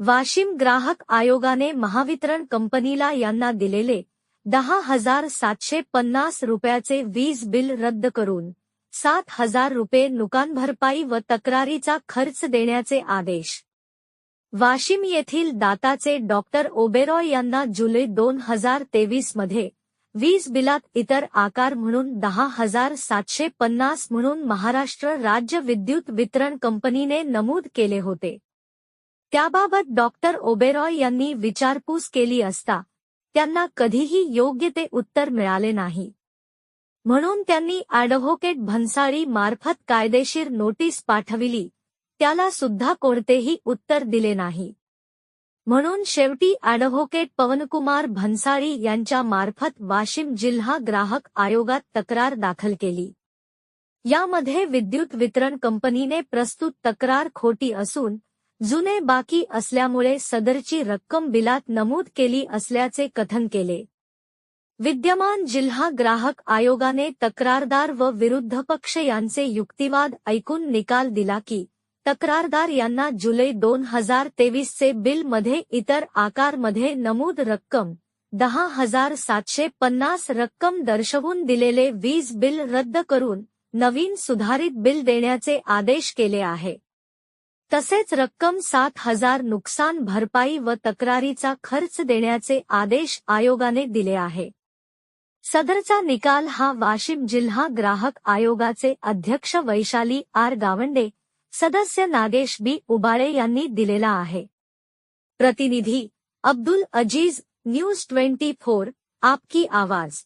वाशिम ग्राहक आयोगाने महावितरण कंपनीला यांना दिलेले दहा हजार सातशे पन्नास रुपयाचे वीज बिल रद्द करून सात हजार रुपये नुकानभरपाई व तक्रारीचा खर्च देण्याचे आदेश. वाशिम येथील दाताचे डॉक्टर ओबेरॉय यांना जुलै दोन हजार तेवीसमध्ये वीज बिलात इतर आकार म्हणून दहा हजार सातशे पन्नास म्हणून महाराष्ट्र राज्य विद्युत वितरण कंपनीने नमूद केले होते. त्याबाबत डॉक्टर ओबेरॉय यांनी विचारपूस केली असता त्यांना कधीही योग्य ते उत्तर मिळाले नाही. म्हणून त्यांनी ॲडव्होकेट भन्साळी मार्फत कायदेशीर नोटीस पाठविली त्याला सुद्धा कोणतेही उत्तर दिले नाही. म्हणून शेवटी ॲडव्होकेट पवनकुमार भन्साळी यांच्या मार्फत वाशिम जिल्हा ग्राहक आयोगात तक्रार दाखल केली. यामध्ये विद्युत वितरण कंपनीने प्रस्तुत तक्रार खोटी असून जुने बाकी असल्यामुळे सदरची रक्कम बिलात नमूद केली असल्याचे कथन केले. विद्यमान जिल्हा ग्राहक आयोगाने तक्रारदार व विरुद्ध पक्ष यांचे युक्तिवाद ऐकून निकाल दिला की तक्रारदार यांना जुलै दोन हजार तेवीसचे बिलमध्ये इतर आकारमध्ये नमूद रक्कम दहा हजार सातशे पन्नास रक्कम दर्शवून दिलेले वीज बिल रद्द करून नवीन सुधारित बिल देण्याचे आदेश केले आहे. तसेच रक्कम सात हजार नुकसान भरपाई व तक्रारीचा खर्च देण्याचे आदेश आयोगाने दिले आहे. सदरचा निकाल हा वाशिम जिल्हा ग्राहक आयोगाचे अध्यक्ष वैशाली आर गावंडे सदस्य नागेश बी उबाळे यांनी दिलेला आहे. प्रतिनिधी Abdul Aziz News twenty four आपकी आवाज.